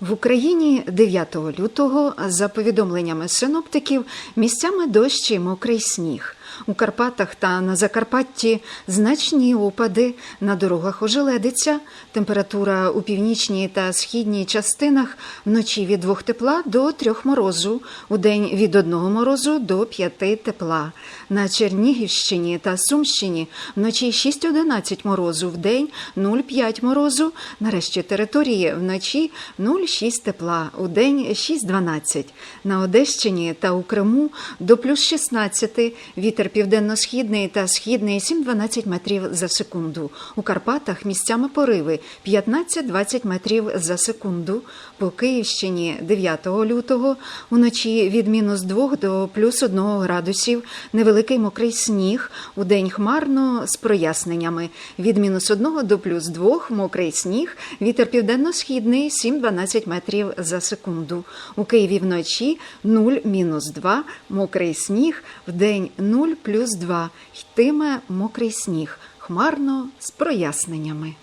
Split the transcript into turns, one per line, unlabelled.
В Україні 9 лютого, за повідомленнями синоптиків, місцями дощ і мокрий сніг. У Карпатах та на Закарпатті значні опади, на дорогах ожеледиться. Температура у північній та східній частинах вночі від 2 тепла до 3 морозу, у день від 1 морозу до 5 тепла. На Чернігівщині та Сумщині вночі 6-11 морозу, в день 0,5 морозу. Нарешті території вночі 0,6 тепла, у день 6-12. На Одещині та у Криму до плюс 16, вітер південно-східний та східний 7-12 метрів за секунду. У Карпатах місцями пориви 15-20 метрів за секунду. По Київщині 9 лютого уночі від мінус 2 до плюс 1 градусів, невеликий мокрий сніг, у день хмарно з проясненнями. Від мінус 1 до плюс 2 мокрий сніг, вітер південно-східний 7-12 метрів за секунду. У Києві вночі 0 мінус 2, мокрий сніг, в день 0 плюс 2, йтиме мокрий сніг, хмарно з проясненнями.